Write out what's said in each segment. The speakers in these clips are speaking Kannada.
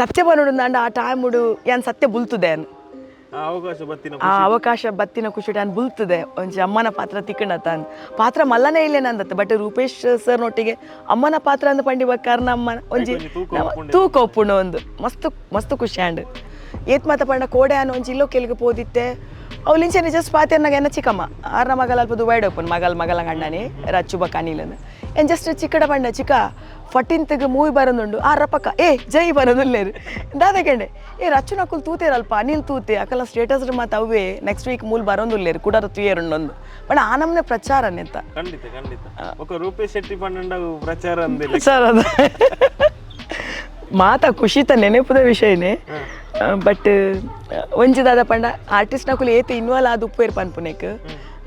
ಸತ್ಯ ಬನ್ನೋಡು ನಂಡ ಆ ಟೈಮುಡು ಯಾನ್ ಸತ್ಯ ಬುಲ್ತದೆ ಅವಕಾಶ ಬತ್ತಿನ ಆ ಅವಕಾಶ ಬತ್ತಿನ ಖುಷಿ ಟ್ಯಾನ್ ಬುಲ್ತದೆ. ಒಂಜಿ ಅಮ್ಮನ ಪಾತ್ರ ತಿಕ್ಕಣತಾನ್ ಪಾತ್ರ ಮಲ್ಲನೇ ಇಲ್ಲೇ ನಂದತ್ತೆ ಬಟ್ ರೂಪೇಶ್ ಸರ್ ನೊಟ್ಟಿಗೆ ಅಮ್ಮನ ಪಾತ್ರ ಅಂದ ಪಂಡಿ ಬಕ್ಕಾರ ನಮ್ಮ ಒಂಜಿ ತೂಕ ನಮ್ಮ ತೂಕ ಒಪ್ಪುಂಡು ಒಂದು. ಮಸ್ತ್ ಮಸ್ತ್ ಖುಷಿ ಆಂಡ್ ಏತ್ ಮಾತ ಪಂಡ ಕೋಡೆ ಅನ್ನೋ ಒಂಜಿ ಇಲ್ಲೋ ಕೆಲ್ಗೆ ಪೋದಿತ್ತೆ. ಅವಲಿಂಚನೆ ಜಸ್ಟ್ ಪಾತೆ ಅನ್ನಗ ಎನ್ನ ಚಿಕ್ಕಮ್ಮ. ಆರ್ನ ಮಗಲ್ ಅಲ್ಪ ವೈಡ್ ಓಪನ್ ಮಗಲ್ ಮಗಲ ಗಂಡನಿ ರಚ್ಚು ಬಕ್ಕ ಅನಿಲನ ಏನ್ ಜಸ್ಟ್ ಚಿಕ್ಕಡ ಪಂಡ ಚಿಕ್ಕ ಫಟಿಂತ್ಗೆ ಮೂವಿ ಬರೋದುಂಡು ಆ ರಪಕ್ಕ ಏ ಜೈ ಬರೋದಿಲ್ಲೇರು ದಾದಕೆಂಡೆ ಏ ರಚ್ಚು ನಕುಲ್ ತೂತೇರಲ್ಪ ಅನಿಲ್ ತೂತೆ ಅಕಲ ಸ್ಟೇಟಸ್ ಮತ್ತೆ ಅವೇ ನೆಕ್ಸ್ಟ್ ವೀಕ್ ಮೂಲ್ ಬರೋದಿಲ್ಲೇರು ಕುಡರ ಒಂದು ಬಟ್ ಆ ನಮ್ನೆ ಪ್ರಚಾರನೆ ಅಂತ. ಖಂಡಿತ ಖಂಡಿತ. ರೂಪೇಶ್ ಶೆಟ್ಟಿ ಪಂಡ ಪ್ರಚಾರ ಸರ್ ತ ಮಾತ ಖುಷಿತ ನೆನಪದ ವಿಷಯನೇ. ಬಟ್ ಒಂಜಿ ದಾದ ಪಂಡ ಆರ್ಟಿಸ್ಟ್ ನಕುಲು ಏತು ಇನ್ವಾಲ್ವ್ ಆದ ಉಪ್ಪು ಇರ್ಪನ್ ಪುನೆಕ್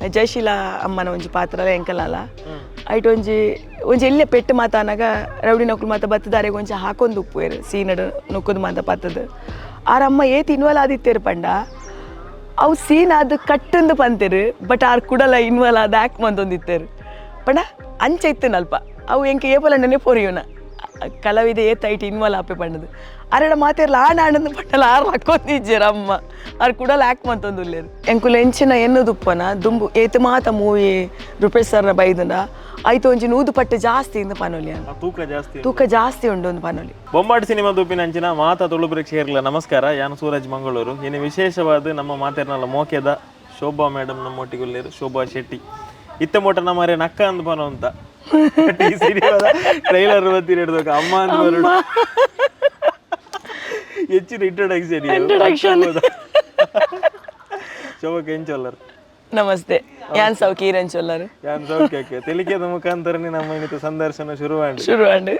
ಜಯಶೀಲ ಅಮ್ಮನ ಒಂಜಿ ಪಾತ್ರ ಎಂಕಲಾಲ. ಐಟ್ ಒಂಜಿ ಒಂಜಿ ಎಲ್ಲೆ ಪೆಟ್ಟು ಮಾತ ಅನ್ನಗ ರೌಡಿ ನಕುಲು ಮಾತ ಬತ್ತದಾರೆ ಒಂಜಿ ಹಾಕೊಂದು ಉಪ್ಪು ಸೀನಡು ನೊಕ್ಕದು ಮಾತ ಪತ್ತದು ಆರ ಅಮ್ಮ ಏತು ಇನ್ವಾಲ್ವ್ ಆದಿತ್ತೇರು ಪಂಡ ಅವು ಸೀನ್ ಅದು ಕಟ್ಟಂದು ಪಂತೇರು ಬಟ್ ಆರ್ ಕುಡಲ ಇನ್ವಾಲ್ವ್ ಆದ ಆ್ಯಕ್ಟ್ ಮಂದೊಂದಿತ್ತೇರು ಪಂಡ ಅಂಚ ಇತ್ತನಲ್ಪ ಅವು ಎಂಕೆ ಏಪಲ ನೆನೆ ನೆನೆಪೊರಿಯೋನ ಕಲಾವಿದೆ ಏತ ಐಟ್ ಇನ್ವಾಲ್ ಆಪೆ ಪಂಡದು ಅರೆಡ ಮಾತೇರ್ಲ ಆ ಆಣಂದು ಪಟ್ಟಲ ಆರ್ ಹಾಕೊಂದಿಜ್ಜೇರ ಅಮ್ಮ ಅವ್ರು ಕೂಡ ಲ್ಯಾಕ್ ಆ್ಯಕ್ಟ್ ಮಂತೊಂದುಲ್ಲೇರು ಎಂಕುಲು ಎಂಚಿನ ಎನ್ನುದುಪ್ಪನ ದುಂಬು ಏತ್ ಮಾತ ಮೂವಿ ರೂಪೇಶ್ ಸರ್ನ ಬೈದನ ಆಯ್ತು ಒಂಜಿ ನೂದು ಪಟ್ಟು ಜಾಸ್ತಿ ಇಂದ ಪಾನೋಲಿ ತೂಕ ಜಾಸ್ತಿ ತೂಕ ಜಾಸ್ತಿ ಉಂಡು ಒಂದು ಪನೊಲಿ. ಬೊಮ್ಮಾಡಿ ಸಿನಿಮಾ ದುಪ್ಪಿನ ಅಂಚಿನ ಮಾತಾ ತುಳು ಸೇರ್ಲ ನಮಸ್ಕಾರ ಯಾನು ಸೂರಜ್ ಮಂಗಳೂರು. ಇನ್ನು ವಿಶೇಷವಾದ ನಮ್ಮ ಮಾತೇರ್ನಲ್ಲ ಮೋಕೆದ ಶೋಭಾ ಮೇಡಮ್ ನಮ್ಮೊಟ್ಟಿಗುಲ್ಲೇರು ಶೋಭಾ ಶೆಟ್ಟಿ. ಇತ್ತ ಮೋಟ ನಮ್ಮರೆ ನಕ್ಕ ಅಂದ್ ಅಂತ. ಈ ಸಿನಿಮಾದ ಟ್ರೈಲರ್ ಬತ್ತೀರಿ ಹಿಡ್ದೋಕ ಅಮ್ಮ ಅಂತ ಬರೋಣ. ಹೆಚ್ಚಿನ ಇಂಟ್ರೊಡಕ್ಷನ್ ಇಂಟ್ರೊಡಕ್ಷನ್ ಶೋಭಾ ಕೆಂಚೋಲ್ಲರ್. ನಮಸ್ತೆ. ಯಾನ್ ಸೌ ಕೀರನ್ ಚೊಲ್ಲರು? ಯಾನ್ ಸೌಖ್ಯಕ್ಕೆ ತಿಳಿಕೆದ ಮುಖಾಂತರನೇ ನಮ್ಮ ಇನ್ನಿತ ಸಂದರ್ಶನ ಶುರುವಾಂಡಿ ಶುರು ಆಂಡ್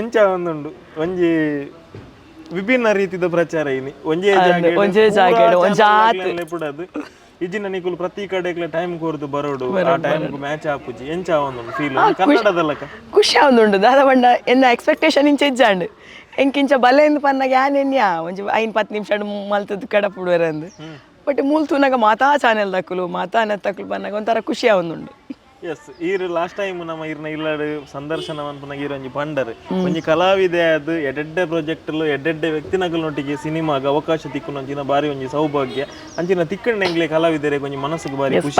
ಎಂಚ ಒಂದುಂಡು ಒಂಜಿ ವಿಭಿನ್ನ ರೀತಿದ ಪ್ರಚಾರ ಇನಿ. ಒಂಜೇ ಜಾಗೆಡ್ ಒಂಜೇ ಚಾನಲ್ ಒಂಜಾತ್. ದಾಗ್ಲೆಲ್ಲ ಇಜ್ಜಿನ ನಿಕುಲು ಪ್ರತಿ ಕಡೆಗ್ಲ ಟೈಮ್ ಕೋರ್ದು ಬರೋಡು ಆ ಟೈಮ್ ಮ್ಯಾಚ್ ಆಪುಜಿ ಎಂಚ ಆವೊಂದುಂಡು ಫೀಲ್ ಕನ್ನಡದಲ್ಲಕ ಖುಷಿ ಆವೊಂದುಂಡು ದಾದ ಬಂಡ ಎನ್ನ ಎಕ್ಸ್ಪೆಕ್ಟೇಷನ್ ಇಂಚ ಇಜ್ಜಾಂಡು. ಎಂಕಿಂಚ ಬಲೆಂದು ಪನ್ನಗ ಯಾನ್ ಎನ್ಯಾ? ಒಂಜಿ ಐನ್ ಪತ್ತು ನಿಮಿಷ ಮಲ್ತದ್ದು ಕಡಪುಡುವರಂದು. ಬಟ್ ಮೂಲ್ ತೂನಾಗ ಮಾತಾ ಚಾನೆಲ್ ದಕ್ಕಲು ಮಾತಾ ನೆತ್ತಕ್ಕಲು ತಕ್ಕಲು ಪನ್ನಾಗ ಒಂಥರ ಖುಷಿ ಆವೊಂದುಂಡು ಎಸ್ ಈರ್ ಲಾಸ್ಟ್ ಟೈಮ್ ನಮ್ಮ ಈರ್ನ ಇಲ್ಲಾಡು ಸಂದರ್ಶನ ಅನ್ಪನ ಈರ್ ಒಂಜಿ ಪಂಡರ್. ಒಂಜಿ ಕಲಾವಿದೆ ಅದು ಎಡೆಡ್ಡೆ ಲು ಎಡೆಡ್ಡೆ ವ್ಯಕ್ತಿನಗಳೊಟ್ಟಿಗೆ ಸಿನಿಮಾಗ ಅವಕಾಶ ತಿಕ್ಕುನ ಒಂಜಿನ ಬಾರಿ ಒಂಜಿ ಸೌಭಾಗ್ಯ. ಅಂಚಿನ ತಿಕ್ಕಣ್ಣೆಂಗ್ಲೆ ಕಲಾವಿದರೆ ಒಂಜಿ ಮನಸ್ಸಿಗೆ ಬಾರಿ ಖುಷಿ.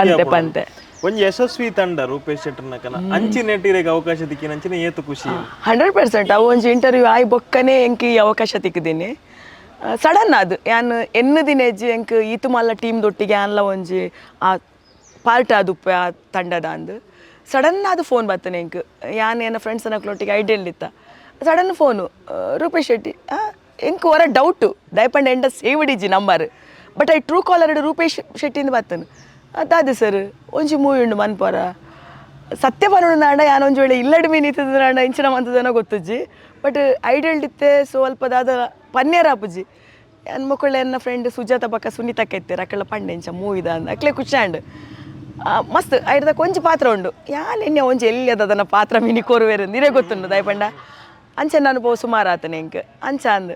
ಒಂಜಿ ಯಶಸ್ವಿ ತಂಡ ರೂಪೇಶ್ ಶೆಟ್ಟರ್ನಕನ ಅಂಚಿ ನೆಟ್ಟಿರೆಗೆ ಅವಕಾಶ ತಿಕ್ಕಿನ ಅಂಚಿನ ಏತು ಖುಷಿ ಹಂಡ್ರೆಡ್ ಪರ್ಸೆಂಟ್. ಅವು ಒಂಜಿ ಇಂಟರ್ವ್ಯೂ ಆಯ್ ಬೊಕ್ಕನೆ ಎಂಕಿ ಅವಕಾಶ ತಿಕ್ಕಿದ್ದೀನಿ ಸಡನ್ ಅದು ಯಾನ್ ಎನ್ನು ದಿನ ಹೆಜ್ಜೆ ಎಂಕ್ ಈತು ಮಲ್ಲ ಟೀಮ್ ದೊಟ್ಟಿಗೆ ಆನ್ಲ ಒಂಜಿ ಆ ಪಾರ್ಟ್ ಆದುಪ್ಪ ಆ ತಂಡದ ಅಂದು. ಸಡನ್ ಅದು ಫೋನ್ ಬರ್ತನೆ ಎಂಕ್ ಯಾನ್ ಏನ ಫ್ರೆಂಡ್ಸ್ ಅನ್ನೋಕ್ಲೊಟ್ಟಿಗೆ ಐಡಿಯಲ್ಲಿತ್ತ ಸಡನ್ ಫೋನು ರೂಪೇಶ್ ಶೆಟ್ಟಿ ಎಂಕ್ ವರ ಡೌಟು ದಯಪಂಡ ಎಂಡ ಸೇವ್ಡಿಜಿ number but I true caller Rupesh ಶೆಟ್ಟಿಂದ ಬರ್ತನು. ಅದಾದೆ ಸರ್ ಒಂಜಿ ಮೂವಿ ಉಂಡು ಮನ್ಪರ. ಸತ್ಯ ಬರೋಣ ನಾಡ ಯಾನ ಒಂಜಿ ವೇಳೆ ಇಲ್ಲಡ್ ಮೀನು ಇತ್ತದ ನಾಡ ಇಂಚಿನ ಮಂತದನೋ ಗೊತ್ತಜ್ಜಿ. ಬಟ್ ಐಡಿಯಲ್ ಇತ್ತೆ ಸ್ವಲ್ಪದಾದ ಪನ್ನೇರ ಆಪುಜಿ ನನ್ನ ಮಕ್ಕಳು ನನ್ನ ಫ್ರೆಂಡ್ ಸುಜಾತ ಪಕ್ಕ ಸುನೀತಕ್ಕ ಇತ್ತೆ ಅಕ್ಕಳ ಪಂಡೆ ಇಂಚ ಮೂವಿದ ಅಂದ. ಅಕ್ಲೆ ಆಂಡ್. ಮಸ್ತ್. ಐಡ್ದ ಕೊಂಚ ಪಾತ್ರ ಉಂಡು ಯಾನ್ ಎಣ್ಣೆ ಒಂಜಿ ಎಲ್ಲಿ ಅದನ್ನ ಪಾತ್ರ ಮಿನಿ ಕೋರುವೇರು? ನೀರೇ ಗೊತ್ತುಂಡು ದಯಪಂಡ ಅಂಚೆ ಅನುಭವ ಸುಮಾರು ಆತನೆ ಎಂಕ್ ಅಂಚ ಅಂದ್.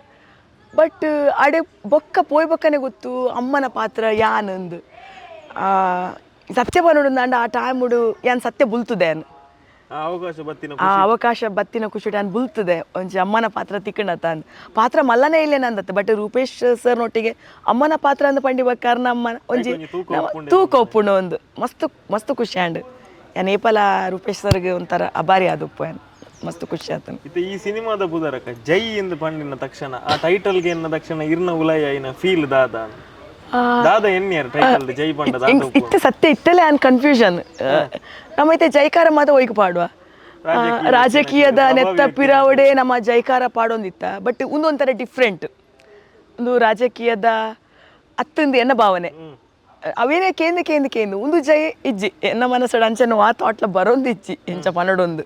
ಬಟ್ ಅಡೆ ಬೊಕ್ಕ ಪೋಯ್ ಬೊಕ್ಕನೆ ಗೊತ್ತು ಅಮ್ಮನ ಪಾತ್ರ ಯಾನಂದು ಸತ್ಯ ಬನ್ನೋಡು ಅಂಡ ಆ ಟೈಮುಡು ಯಾನ್ ಸತ್ಯ ಬುಲ್ತುದೇನು ಅವಕಾಶ ಬತ್ತಿನ ಆ ಅವಕಾಶ ಬತ್ತಿನ ಖುಷಿ ಟ್ಯಾನ್ ಬುಲ್ತದೆ ಒಂಜಿ ಅಮ್ಮನ ಪಾತ್ರ ತಿಕ್ಕಣತ ಅಂದ್. ಪಾತ್ರ ಮಲ್ಲನೇ ಇಲ್ಲೇ ನಂದತ್ತೆ ಬಟ್ ರೂಪೇಶ್ ಸರ್ ನೊಟ್ಟಿಗೆ ಅಮ್ಮನ ಪಾತ್ರ ಅಂದ್ ಪಂಡಿ ಕಾರಣ ಅಮ್ಮನ ಒಂಜಿ ತೂಕ ಉಪ್ಪುಂಡೆ ಒಪ್ಪುಂಡು ಒಂದು. ಮಸ್ತ್ ಮಸ್ತ್ ಖುಷಿ ಆಂಡ್ ಯಾನ್ ಏಪಲ ರೂಪೇಶ್ ಸರ್ಗೆ ಒಂಥರ ಅಭಾರಿ ಆದುಪ್ಪು ಯಾನ್ ಮಸ್ತ್ ಖುಷಿ ಆತನ ಇತ್ತೆ ಈ ಸಿನಿಮಾದ ಬುದರಕ ಜೈ ಎಂದು ಪಂಡಿನ ತಕ್ಷಣ ಆ ಟೈಟಲ್ಗೆ ಎನ್ನ ತಕ್ಷಣ ಇರ್ನ ಉಲಯ ಐನ ಫೀಲ್ ದಾದ ದಾದ ಎನ್ನಿಯರ್ ಟೈಟಲ್ ಜೈ ಪಂಡ ದಾದ ಉಪ್ಪು. ಇತ್ತೆ ಸತ್ಯ ಇತ್ತಲೇ ಅನ್ ಕನ್ಫ್ಯೂಷನ್ ನಮ್ಮೈತೆ ಜೈಕಾರ ಮಾತ ಒಯ್ಕು ಪಾಡುವ. ರಾಜಕೀಯದ ನೆತ್ತ ಪಿರಾವಡೆ ನಮ್ಮ ಜೈಕಾರ ಪಾಡೊಂದಿತ್ತ. ಬಟ್ ಒಂದೊಂಥರ ಡಿಫ್ರೆಂಟ್ ಒಂದು ರಾಜಕೀಯದ ಅತ್ತಂದು ಎನ್ನ ಭಾವನೆ. ಅವೇನೇ ಕೇಂದ್ರ ಕೇಂದ್ರ ಕೇಂದ್ರ ಒಂದು ಜೈ ಇಜ್ಜಿ. ಎನ್ನ ಮನಸ್ಸಡ ಅಂಚನ ಆ ಥಾಟ್ಲ ಬರೋಂದು ಇಜ್ಜಿ ಎಂಚ ಪನಡೊಂದು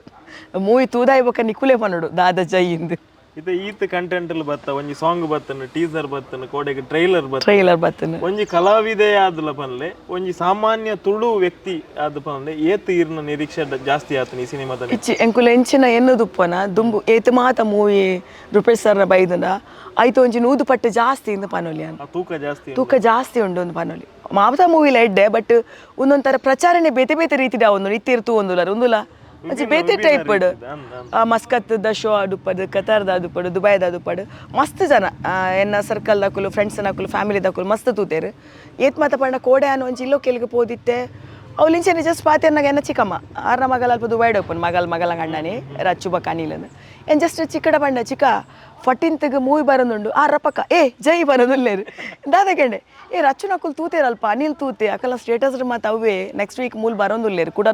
ಮೂವಿ ತೂದಾಯಿ ಬೊಕ್ಕ ನಿಕುಲೆ ಪನಡು ದಾದ ಜೈ ಇಂದು. ಇತ್ತೆ ಈತ ಕಂಟೆಂಟ್ ಬತ್ತ ಒಂಜಿ ಸಾಂಗ್ ಬತ್ತನು ಟೀಸರ್ ಬತ್ತನು ಕೋಡೆಗೆ ಟ್ರೈಲರ್ ಬತ್ತ ಟ್ರೈಲರ್ ಬತ್ತನು. ಒಂಜಿ ಕಲಾವಿದೆ ಆದ್ಲ ಪನ್ಲೆ ಒಂಜಿ ಸಾಮಾನ್ಯ ತುಳು ವ್ಯಕ್ತಿ ಆದ ಪನ್ಲೆ ಏತ್ ಇರ್ನ ನಿರೀಕ್ಷೆ ಜಾಸ್ತಿ ಆತನ ಈ ಸಿನಿಮಾದಲ್ಲಿ. ಇಚ್ಚಿ ಎಂಕುಲು ಎಂಚಿನ ಎನ್ನುದುಪ್ಪನ ದುಂಬು ಏತ್ ಮಾತ ಮೂವಿ ರೂಪೇಶ್ ಸರ್ನ ಬೈದನ ಆಯ್ತು ಒಂಜಿ ನೂದು ಪಟ್ಟು ಜಾಸ್ತಿ ಇಂದ ಪನೊಲಿ ತೂಕ ಜಾಸ್ತಿ ತೂಕ ಜಾಸ್ತಿ ಉಂಡು ಒಂದು ಪನೊಲಿ ಮಾವತ ಮೂವಿಲ ಎಡ್ಡೆ ಬಟ್ ಒಂದೊಂಥರ ಪ್ರಚಾರನೆ ಬೇತೆ ಬೇತೆ ರೀತಿದ ಒಂದು ಇತ್ತಿರ್ತು ಒಂದುಲ ಒಂದುಲ ಒಂಚಿ ಬೇತೆ ಟೈಪ್ ಮಸ್ಕತ್ದ ಶೋ ಆಡುಪಡು ಕತಾರ್ದ ಆದುಪಡು ದುಬೈದ ಆದುಪಡು ಮಸ್ತ್ ಜನ. ಎನ್ನ ಸರ್ಕಲ್ ದಾಕುಲು ಫ್ರೆಂಡ್ಸ್ ನಾಕುಲು ಫ್ಯಾಮಿಲಿ ದಾಕುಲು ಮಸ್ತ್ ತೂತೇರು. ಏತ್ ಮಾತ ಪಂಡ ಕೋಡೆ ಅನ್ನೋ ಒಂಚಿ ಇಲ್ಲೋ ಕೆಲ್ಗೆ ಪೋದಿತ್ತೆ. ಅವಲಿಂಚನೆ ಜಸ್ಟ್ ಪಾತೆರ್ನಾಗ ಎನ್ನ ಚಿಕ್ಕಮ್ಮ ಆರ್ನ ಮಗಲ್ ಅಲ್ಪ ವೈಡ್ ಓಪನ್ ಮಗಲ್ ಮಗಲ ಗಂಡನೆ ರಚ್ಚು ಬಕ್ಕ ಅನಿಲ್ ಏನ್ ಜಸ್ಟ್ ಚಿಕ್ಕಡ ಪಂಡ ಚಿಕ್ಕ ಫಟಿಂತ್ಗೆ ಮೂವಿ ಬರೋದುಂಡು ಆ ರಪಕ್ಕ ಏ ಜೈ ಬರೋದಿಲ್ಲೇರು ದಾದಕೆಂಡೆ ಏ ರಚ್ಚು ನಕುಲ್ ತೂತೇರಲ್ಪ ಅನಿಲ್ ತೂತೆ ಅಕಲ ಸ್ಟೇಟಸ್ ಮತ್ತೆ ಅವೇ ನೆಕ್ಸ್ಟ್ ವೀಕ್ ಮೂಲ್ ಬರೋದಿಲ್ಲೇರು ಕೂಡ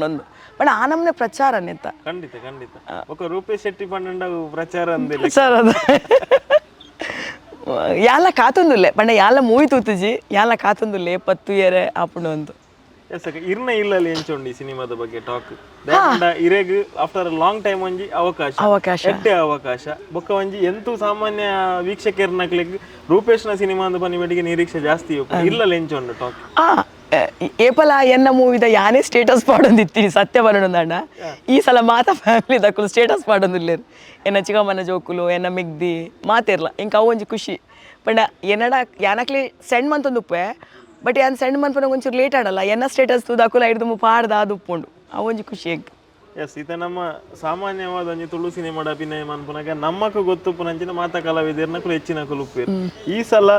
ಒಂದು ಬಟ್ ಆ ನಮ್ನೆ ಪ್ರಚಾರ ನೆತ್ತ ಖಂಡಿತ ಖಂಡಿತ ಒಕ ರೂಪೇಶ್ ಶೆಟ್ಟಿ ಪಂಡ ಪ್ರಚಾರ ಅಂದಿಲ್ಲ ಸರ್ ಅದು ಯಾಲ ಕಾತೊಂದುಲ್ಲೆ ಪಂಡ ಯಾಲ ಮೂವಿ ತೂತುಜಿ ಯಾಲ ಕಾತೊಂದುಲ್ಲೆ ಪತ್ತು ಏರೆ ಆಪುಂಡು ಒಂದು ಎಸ್ ಇರ್ನ ಇಲ್ಲಲ್ಲಿ ಎಂಚುಂಡು ಈ ಸಿನಿಮಾದ ಬಗ್ಗೆ ಟಾಕ್ ಇರೇಗ್ ಆಫ್ಟರ್ ಲಾಂಗ್ ಟೈಮ್ ಒಂಜಿ ಅವಕಾಶ. ಅವಕಾಶ. ಅವಕಾಶ. ಬೊಕ್ಕ ಒಂಜಿ ಎಂತೂ ಸಾಮಾನ್ಯ ವೀಕ್ಷಕರ್ನಕ್ಲಿಗ್ ರೂಪೇಶ್ನ ಸಿನಿಮಾ ಅಂತ ಬನ್ನಿ ನಿರೀಕ್ಷೆ ಜಾಸ್ತಿ. ಇಲ್ಲಲ್ಲಿ ಎಂಚುಂಡು ಟಾಕ್ ಏಪಲ ಎನ್ನ ಮೂವಿದ ಯಾನೇ ಸ್ಟೇಟಸ್ ಪಾಡೊಂದಿತ್ತೀನಿ ಸತ್ಯ ಬರೋಣ ಈ ಸಲ ಮಾತ ಫ್ಯಾಮಿಲಿ ದಕ್ಕಲು ಸ್ಟೇಟಸ್ ಪಾಡೊಂದಿಲ್ಲೇರು ಎನ್ನ ಚಿಕ್ಕಮ್ಮನ ಜೋಕುಲು ಎನ್ನ ಮಿಗ್ದಿ ಮಾತಿರ್ಲ. ಇಂಕ ಅವು ಒಂಜಿ ಖುಷಿ. ಪಂಡ ಎನ್ನಡ ಯಾನಕ್ಲಿ ಸೆಂಡ್ ಮಂತ್ ಉಪ್ಪೆ ಬಟ್ ಯಾನ್ ಸಣ್ಣ ಮನ್ಪನ ಒಂಚೂರು ಲೇಟ್ ಆಡಲ್ಲ. ಎನ್ನ ಸ್ಟೇಟಸ್ ತೂದಾಕುಲ ಹಿಡ್ದು ಮು ಪಾಡ್ದ ಅದು ಉಪ್ಪುಂಡು ಆ ಒಂಜಿ ಖುಷಿ ಎಂಕ್ ಎಸ್ ಇತ ನಮ್ಮ ಸಾಮಾನ್ಯವಾದ ಒಂಜಿ ತುಳು ಸಿನಿಮಾಡ ಅಭಿನಯ ಮನ್ಪುನಾಗ ನಮ್ಮಕ್ಕ ಗೊತ್ತುಪ್ಪುನಂಚಿನ ಮಾತ ಕಲಾವಿದರ್ನಕುಲು ಹೆಚ್ಚಿನ ಕುಲುಪ್ಪೇರು ಈ ಸಲ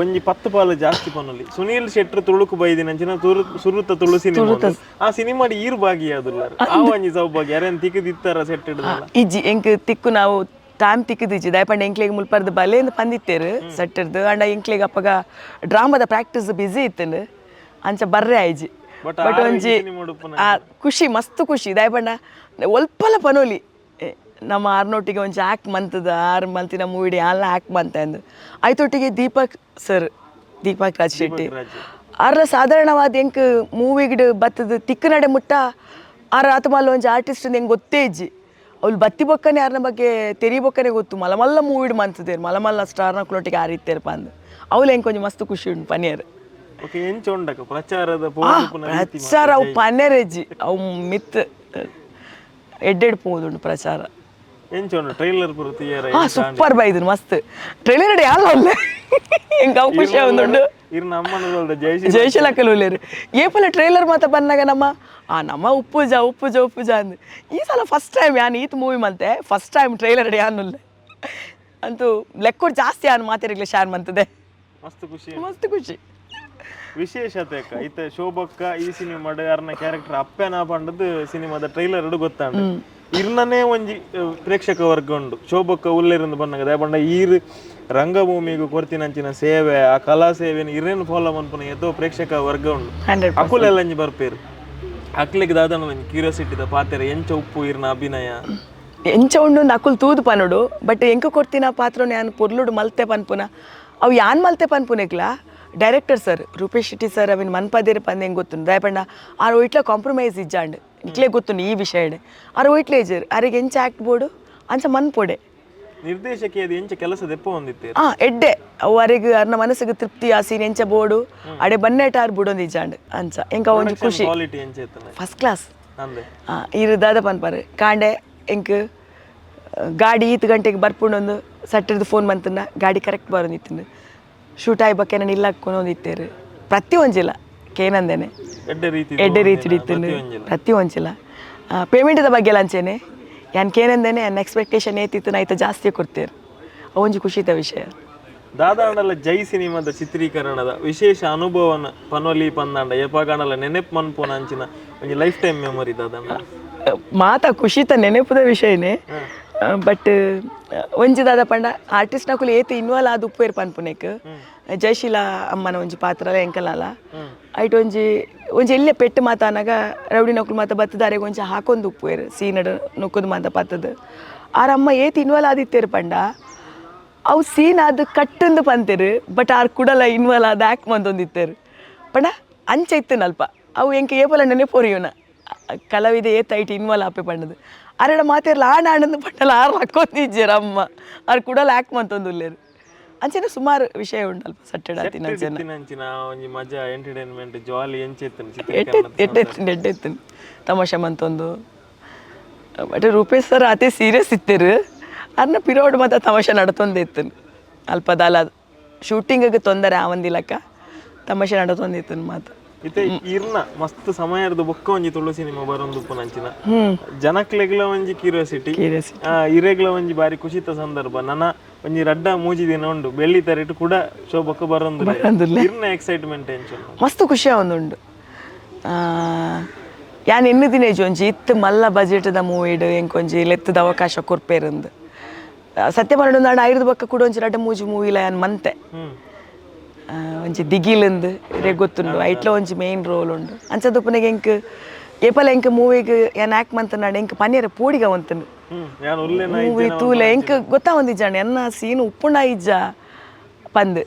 ಒಂಜಿ ಪತ್ತು ಪಾಲು ಜಾಸ್ತಿ ಪನ್ನುಲಿ ಸುನೀಲ್ ಶೆಟ್ರು ತುಳುಕು ಬೈದಿನಂಚಿನ ತುರು ಸುರುತ ತುಳು ಸಿನಿಮಾ. ಆ ಈರು ಈರ್ ಭಾಗಿಯಾದುಲ್ಲ ಆ ಒಂಜಿ ಸೌಭಾಗ್ಯ. ಯಾರೇನ್ ತಿಕ್ಕದಿತ್ತಾರ ಸೆಟ್ ಇಡ್ದಲ್ಲ? ಇಜ್ಜಿ ಎಂಕ್ ತಿಕ್ಕು ನಾವು ಟೈಮ್ ತಿಕ್ಕದಿಜ್ಜಿ. ದಯಪಂಡ ಎಂಕ್ಲೆಗ್ ಮುಲ್ಪರ್ದು ಬಲೆಯಿಂದ ಪಂದಿತ್ತೇರು ಸಟ್ಟಿರ್ದು. ಅಂಡ ಎಂಕ್ಲೆಗ್ ಅಪ್ಪಗ ಡ್ರಾಮಾದ ಪ್ರಾಕ್ಟೀಸ್ ಬ್ಯುಸಿ ಇತ್ತೇನು. ಅಂಚ ಬರ್ರೆ ಆಯ್ಜಿ. ಬಟ್ ಒಂಜಿ ಆ ಖುಷಿ ಮಸ್ತ್ ಖುಷಿ. ದಯಪಂಡ ಒಲ್ಪಲ ಪನೋಲಿ. ನಮ್ಮ ಆರ್ನೊಟ್ಟಿಗೆ ಒಂಚ ಆ್ಯಕ್ಟ್ ಮಂತದ ಆರು ಮಂತಿನ ಮೂವಿಡಿ ಅಲ್ಲ ಆ್ಯಕ್ಟ್ ಮಂತ ಅಂದು. ಆಯ್ತೊಟ್ಟಿಗೆ ದೀಪಕ್ ಸರ್ ದೀಪಕ್ ರಾಜ್ ಶೆಟ್ಟಿ. ಅರ್ಲ ಸಾಧಾರಣವಾದ ಎಂಕ್ ಮೂವಿಗಿಡ ಬತ್ತದ ತಿಕ್ಕ ನಡೆ ಮುಟ್ಟ ಆರ ಆತಮಲ್ಲ ಒಂಜಿ ಆರ್ಟಿಸ್ಟ್ ಹೆಂಗೆ ಗೊತ್ತೇ ಇಜ್ಜಿ. ಅವ್ಳು ಬತ್ತಿ ಬೊಕ್ಕನೆ ಯಾರನ ಬಗ್ಗೆ ತೆರಿ ಬೊಕ್ಕನೆ ಗೊತ್ತು. ಮಲ ಮಲ್ಲ ಮೂವಿಡ್ ಮಂತದೇರು ಮಲ ಮಲ್ಲ ಸ್ಟಾರ್ನ ಕುಲೊಟ್ಟಿಗೆ ಆರಿತ್ತೇರಪ್ಪ ಅಂದು. ಅವ್ಳು ಹೆಂಗೆ ಕೊಂಚ ಮಸ್ತ್ ಖುಷಿ ಉಂಟು ಪನಿಯರ್. ಪ್ರಚಾರದ ಪ್ರಚಾರ ಅವು ಪನ್ಯರ್ ಹೆಜ್ಜಿ. ಅವು ಮಿತ್ ಎಡ್ಡೆಡ್ ಪೋದುಂಡು ಪ್ರಚಾರ ಉಂಡು ಟ್ರೈಲರ್ ಹಾ ಸೂಪರ್ ಬೈದ್ರು ಮಸ್ತ್. ಟ್ರೈಲರ್ ಯಾರು ಅಲ್ಲ ಹೆಂಗ ಖುಷಿ ಆಗುಂಡು ಜಯಶೀಲಕಲು ಉಳ್ಳೇರು ಏಪಲ ಟ್ರೈಲರ್ ಮಾತ ಬಂದಾಗ ನಮ್ಮ ಆ ನಮ್ಮ ಉಪ್ಪುಜ ಉಪ್ಪುಜ ಉಪ್ಪುಜ ಅಂದು. ಈ ಸಲ ಫಸ್ಟ್ ಟೈಮ್ ಯಾನ್ ಈತ್ ಮೂವಿ ಮಂತೆ ಫಸ್ಟ್ ಟೈಮ್ ಟ್ರೈಲರ್ ಯಾನುಲ್ಲೆ ಅಂತೂ ಲೆಕ್ಕೋಡ್ ಜಾಸ್ತಿ ಯಾನ್ ಮಾತಿರಗ್ಲಿ ಶಾರ್ ಮಂತದೆ. ಮಸ್ತ್ ಖುಷಿ. ಮಸ್ತ್ ಖುಷಿ. ವಿಶೇಷತೆ ಇತ್ತ ಶೋಭಕ್ಕ ಈ ಸಿನಿಮಾ ಯಾರನ್ನ ಕ್ಯಾರೆಕ್ಟರ್ ಅಪ್ಪೆನ ಪಂಡದ್ ಸಿನಿಮಾದ ಟ್ರೈಲರ್ ಗೊತ್ತಾಂಡು ಇರ್ನನೇ ಒಂಜಿ ಪ್ರೇಕ್ಷಕ ವರ್ಗ ಉಂಡು ಶೋಭಕ್ಕ ಉಲ್ಲೇರಿಂದ ಬಂದಾಗ ದಯಪಂಡ ಈರ್ ರಂಗಭೂಮಿಗೂ ಕೊರ್ತಿನಂಚಿನ ಸೇವೆ ಆ ಕಲಾ ಸೇವೆನ ಇರೇನು ಫಾಲೋ ಮನ್ಪುನ ಎದೋ ಪ್ರೇಕ್ಷಕ ವರ್ಗ ಉಂಡು ಅಕುಲೆಲ್ಲ ಒಂಜಿ ಬರ್ಪೇರು. ಅಕ್ಲಿಗೆ ದಾದನ ಒಂಜಿ ಕ್ಯೂರಿಯಾಸಿಟಿದ ಪಾತ್ರ ಎಂಚ ಉಪ್ಪು ಇರ್ನ ಅಭಿನಯ. ಎಂಚ ಉಂಡು ಅಕುಲ್ ತೂದು ಪನುಡು ಬಟ್ ಎಂಕ ಕೊಡ್ತಿನ ಪಾತ್ರನ ಯಾನ್ ಪೊರ್ಲುಡು ಮಲ್ತೆ ಪನ್ಪುನ ಅವು ಯಾನ್ ಮಲ್ತೆ ಪನ್ಪುನೆಗ್ಲ director sir Rupesh Shetty sir ಅವಿನ ಮನ್ಪದೇರಿ ಪಂದ್ ಹೆಂಗೆ ಗೊತ್ತು ದಯಪಂಡ ಆರು ಇಟ್ಲ ಕಾಂಪ್ರಮೈಸ್ ಇಜ್ಜಾಂಡ್. ಇಟ್ಲೇ ಗೊತ್ತು ಈ ವಿಷಯ ಅರೆ ಇಟ್ಲೇ ಇಜ್ಜರ್ ಅರಿಗೆ ಎಂಚ ಆಕ್ಟ್ ಬೋಡು ಅಂಚ ಮನ್ಪೊಡೆ ನಿರ್ದೇಶಕಿ ಅದು ಎಂಚ ಕೆಲಸ ದೆಪ್ಪ ಹೊಂದಿತ್ತೆ? ಆ ಎಡ್ಡೆ. ಅವರಿಗೆ ಅರ್ನ ಮನಸ್ಸಿಗೆ ತೃಪ್ತಿ ಆ ಸೀನ್ ಎಂಚ ಬೋಡು ಅಡೆ ಬನ್ನೆಟಾರ್ ಬಿಡೊಂದು ಇಜಾಂಡ್ ಅಂಚ. ಎಂಕ ಒಂದು ಖುಷಿ. ಕ್ವಾಲಿಟಿ ಎಂಚ ಫಸ್ಟ್ ಕ್ಲಾಸ್ ಅಂದೆ ಆ, ಇರು ದಾದ ಪನ್ಪಾರೆ ಕಾಂಡೆ ಎಂಕ್ ಗಾಡಿ ಈತ್ ಗಂಟೆಗೆ ಬರ್ಪುಂಡೊಂದು ಸಟ್ಟಿರ್ದು ಫೋನ್ ಬಂತನ ಗಾಡಿ ಕರೆಕ್ಟ್ ಬರೋದಿತ್ತು ಶೂಟ್ ಆಯ್ ಬಕ್ಕೆ ನಾನು ಇಲ್ಲ ಪ್ರತಿ ಒಂಜಿಲ್ಲ ಕೇನಂದೇನೆ. ಎಡ್ಡೆ ರೀತಿ ಇತ್ತು ಪ್ರತಿ ದ ಪೇಮೆಂಟಿದ ಬಗ್ಗೆ ಲಂಚೇನೆ ಯಾನ್ ಕೇನಂದೇನೆ ನನ್ನ ಎಕ್ಸ್ಪೆಕ್ಟೇಷನ್ ಏತಿತ್ತು ನಾ ಜಾಸ್ತಿ ಕೊಡ್ತೇನೆ. ಅವಂಜಿ ಖುಷಿತ ವಿಷಯ. ದಾದಾಂಡಲ ಜೈ ಸಿನಿಮಾದ ಚಿತ್ರೀಕರಣದ ವಿಶೇಷ ಅನುಭವನ ಪನೊಲಿ ಪಂದಾಂಡ ಎಪಾಗಾಂಡಲ ನೆನೆಪ್ ಮನ್ಪೋನ ಅಂಚಿನ ಒಂಜಿ ಲೈಫ್ ಟೈಮ್ ಮೆಮೊರಿ ದಾದಾಂಡ ಮಾತ ಖುಷಿತ ನೆನಪದ ವಿಷಯನೇ. ಬಟ್ ಒಂಜಿ ದಾದ ಪಂಡ ಆರ್ಟಿಸ್ಟ್ ನಕುಲು ಏತು ಇನ್ವಾಲ್ವ್ ಆದ ಉಪ್ಪೇರ್ ಪನ್ಪುನೆಕ್ ಜಯಶೀಲ ಅಮ್ಮನ ಒಂಜಿ ಪಾತ್ರ ಎಂಕಲಾಲ. ಐಟ್ ಒಂಜಿ ಒಂಜಿ ಎಲ್ಲೆ ಪೆಟ್ಟು ಮಾತಾನಾಗ ರೌಡಿ ನಕುಲು ಮಾತ ಬತ್ತದಾರೆಗೆ ಒಂಜಿ ಹಾಕೊಂದು ಉಪ್ಪುವೇರು ಸೀನಡ್ ನುಕ್ಕುದು ಮಾತ ಪತ್ತದು ಆರ ಅಮ್ಮ ಏತು ಇನ್ವಾಲ್ವ್ ಆದಿತ್ತೇರ್ ಪಂಡ ಅವು ಸೀನ್ ಅದು ಕಟ್ಟಂದು ಪಂತೇರು ಬಟ್ ಆರ್ ಕುಡಲ ಇನ್ವಾಲ್ವ್ ಆದ ಆ್ಯಕ್ಟ್ ಮಂದೊಂದಿತ್ತೇರು ಪಂಡ ಅಂಚ ಇತ್ತು ನಲ್ಪ ಅವು ಎಂಕ ಏಪಲ ನೆನೆಪೋರಿಯೋನ ಕಲಾವಿದ ಏತ್ ಐಟ್ ಇನ್ವಾಲ್ವ್ ಆಪೆ ಪಂಡದು. ಅರೆಡ ಮಾತಿರ್ಲ ಆ ಆಡಂದು ಪಟ್ಟಲ್ಲ ಆರು ಹಾಕೋತಿದ್ದೀರ ಅಮ್ಮ ಆರ್ ಕುಡಲ ಆ್ಯಕ್ಟ್ ಮಂತೊಂದುಲ್ಲೆರ್ ಅಂಚೆನೆ ಸುಮಾರು ವಿಷಯ ಉಂಟಲ್ಪ ಸಟ್ಟೆಡ ತಿನ್ನ ಅಂಚೆನ ಒಂಜಿ ಮಜಾ ಎಂಟರ್ಟೈನ್ಮೆಂಟ್ ಜಾಲಿ ಎಂಚ ಇತ್ತನ ಎಡ್ಡೆ ಎಡ್ಡೆತ್ತಿನ ಎಡ್ಡೆತ್ತಿನ ತಮಾಷೆ ಮಂತೊಂದು. ಬಟ್ ರೂಪೇಶ್ ಸರ್ ಅತಿ ಸೀರಿಯಸ್ ಇತ್ತೆರ್. ಅರ್ನ ಪಿರೋಡ್ ಮಾತ್ರ ತಮಾಷೆ ನಡತೊಂದೆ ಇತ್ತು ಅಲ್ಪ ದಾಲ ಶೂಟಿಂಗಿಗೆ ತೊಂದರೆ ಒಂದಿಲ್ಲಕ್ಕ ತಮಾಷೆ ನಡತೊಂದಿತ್ತನ್ ಮಾತು ಇತ್ತೆ ಇರ್ನ ಮಸ್ತ್ ಸಮಯದ ಬೊಕ್ಕ ಒಂಜಿ ತುಳು ಸಿನಿಮಾ ಬರೊಂದು ಪುನಂಚಿನ ಜನಕ್ಲೆಗ್ಲ ಒಂಜಿ ಕ್ಯೂರಿಯಾಸಿಟಿ. ಇರೆಗ್ಲ ಒಂಜಿ ಬಾರಿ ಖುಷಿತ ಸಂದರ್ಭ. ನನ್ನ ಒಂಜಿ ರಡ್ಡ ಮೂಜಿ ದಿನ ಉಂಡು ಬೆಳ್ಳಿ ತರಿಟ್ಟು ಕೂಡ ಶೋಭಕ್ಕ ಬರೊಂದು ಬರೊಂದುಲ್ಲೆ. ಇರ್ನ ಎಕ್ಸೈಟ್ಮೆಂಟ್ ಎಂಚು ಮಸ್ತ್ ಖುಷಿ ಆವೊಂದುಂಡು. ಯಾನ್ ಎನ್ನು ದಿನೇಜ್ ಒಂಜಿ ಇತ್ತು ಮಲ್ಲ ಬಜೆಟ್ದ ಮೂವಿಡ್ ಎಂಕೊಂಜಿ ಲೆತ್ತದ ಅವಕಾಶ ಕೊರ್ಪೇರಂದು. ಸತ್ಯ ಮರಣ ನಾಡು ಐದು ಬಕ್ಕ ಕೂಡ ಒಂಜಿ ರಡ್ಡ ಮೂಜಿ ಮೂವಿಲ ಯಾನ್ ಮಂತೆ. ಆ, ಒಂಜಿ ದಿಗಿಲಿಂದ್ ರೇ ಗೊತ್ತುಂಡು. ಐಟ್ಲ ಒಂಜಿ ಮೇನ್ ರೋಲ್ ಉಂಡು. ಅಂಚದಪ್ಪನಿಗೆ ಎಂಕ್ ಏಪಲ ಎಂಕ್ ಮೂವಿಗ್ ಯಾನ್ ಆಕ್ ಮಂತನಾಡು ಎಂಕ್ ಪನ್ಯರ ಪೂಡಿಗ ಉಲ್ಲೆ ಮೂವಿ ತೂಲೆ ಎಂಕ್ ಗೊತ್ತಾ ಒಂದಿಜ್ಜಾಣ ಎನ್ನ ಸೀನ್ ಉಪ್ಪುಂಡ ಇಜ್ಜ ಪಂದ್.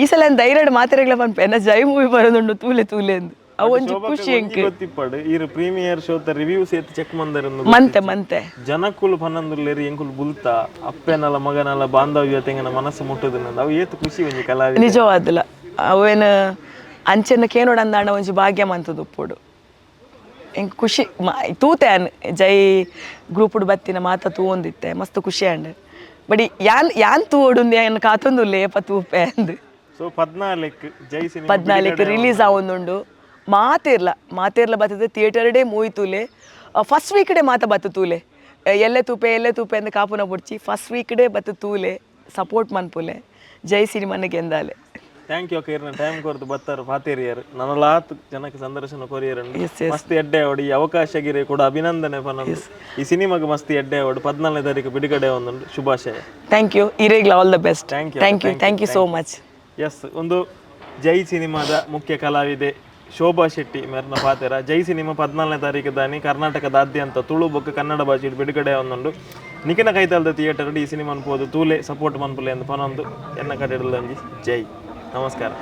ಈ ಸಲ ಧೈರ್ಯ ಮಾತ್ರೆಗಳ ಪನ್ಪೆ ಎನ್ನ ಜೈ ಮೂವಿ ಬರೋದುಂಡು ತೂಲೆ ತೂಲೆ ಎಂದು ಅವು ಒಂಜಿ ಖುಷಿ ಎಂಕ್ ಗೊತ್ತಿಪ್ಪಡು ಇರ್ ಪ್ರೀಮಿಯರ್ ಶೋತ ರಿವ್ಯೂಸ್ ಏತ್ ಚೆಕ್ ಮಂದರನ್ನು ಮಂತೆ ಮಂತೆ. ಜನಕ್ಕುಲು ಪನ್ನೊಂದುಲ್ಲೇರಿ ಎಂಕುಲು ಬುಲ್ತ ಅಪ್ಪೆನಲ ಮಗನಲ ಬಾಂಧವ್ಯ ತೆಂಗನ ಮನಸ್ಸು ಮುಟ್ಟುದನ್ನ ಅವು ಏತ್ ಖುಷಿ ಒಂಜಿ ಕಲಾವಿದ. ನಿಜವಾದಲ್ಲ ಅವೇನ ಅಂಚೆನ ಕೇನೋಡ ಅಂದಾಣ ಒಂಜಿ ಭಾಗ್ಯ ಮಂತದು ಉಪ್ಪುಡು. ಎಂಕ್ ಖುಷಿ ತೂತೆ ಅನ್ ಜೈ ಗ್ರೂಪುಡು ಬತ್ತಿನ ಮಾತ ತೂವೊಂದಿತ್ತೆ ಮಸ್ತ್ ಖುಷಿ ಅಂಡ್ ಬಡಿ ಯಾನ್ ಯಾನ್ ತೂವೊಡು ಏನು ಕಾತೊಂದು ಲೇಪ ತೂಪೆ ಅಂದ್. ಸೊ ಪದ್ನಾಲ್ಕು ಜೈ ಸಿನಿಮಾ ಪದ್ನಾಲ್ಕು ರಿಲೀಸ್ ಆವೊಂದುಂಡು. ಮಾತಿರ್ಲ ಮಾತಿರ್ಲ ಬರ್ತದೆ ಥಿಯೇಟರ್ ಡೇ ಮೂವಿ ತೂಲೆ. ಫಸ್ಟ್ ವೀಕ್ ಡೇ ಮಾತ ಬತ್ತ ತೂಲೆ. ಎಲ್ಲೆ ತೂಪೆ ಎಲ್ಲೆ ತೂಪೆ ಅಂತ ಕಾಪುನ ಬುಡ್ಚಿ ಫಸ್ಟ್ ವೀಕ್ ಡೇ ಬತ್ತ ತೂಲೆ ಸಪೋರ್ಟ್ ಮನ್ಪುಲೆ ಜೈ ಸಿನಿಮಾನಿಗೆ ಎಂದಾಲೆ ಥ್ಯಾಂಕ್ ಯು ಇರ್ನ ಟೈಮ್ ಕೊರ್ದು ಬತ್ತಾರ ಪಾತೇರಿಯರ್. ನನ್ನ ಲಾತ್ ಜನಕ್ಕೆ ಸಂದರ್ಶನ ಕೊರಿಯರ್. ಮಸ್ತ್ ಎಡ್ಡೆ ಅವಡಿ ಈ ಅವಕಾಶ ಗಿರಿ ಕೂಡ ಅಭಿನಂದನೆ ಪನ ಈ ಸಿನಿಮಾಗೆ ಮಸ್ತ್ ಎಡ್ಡೆ ಅವಡು ಪದ್ನಾಲ್ಕನೇ ತಾರೀಕು ಬಿಡುಗಡೆ ಒಂದು ಶುಭಾಶಯ. Thank you ಇರೇಗ್ಲ all the best thank you thank you thank you so much S ಒಂದು ಜೈ ಸಿನಿಮಾದ ಮುಖ್ಯ ಕಲಾವಿದೆ ಶೋಭಾ ಶೆಟ್ಟಿ, ಮೇರ್ನ ಪಾತೆರ ಜೈ ಸಿನಿಮಾ ಪದ್ನಾಲ್ನೇ ತಾರೀಕು ದಾನಿ, ಕರ್ನಾಟಕದಾದ್ಯಂತ ತುಳು ಬೊಕ್ಕ ಕನ್ನಡ ಭಾಷೆ ಬಿಡುಗಡೆ ಒಂದುಂಡು ನಿಖಿನ ಕೈತಾಲದ ಥಿಯೇಟರ್ ಈ ಸಿನಿಮಾ ಅನ್ಬೋದು ತೂಲೆ, ಸಪೋರ್ಟ್ ಮನ್ಪುಲೆ ಅಂತ ಪನೊಂದು ಎನ್ನ ಕಟ್ಟಿಡಲಂಜಿ ಜೈ. ನಮಸ್ಕಾರ.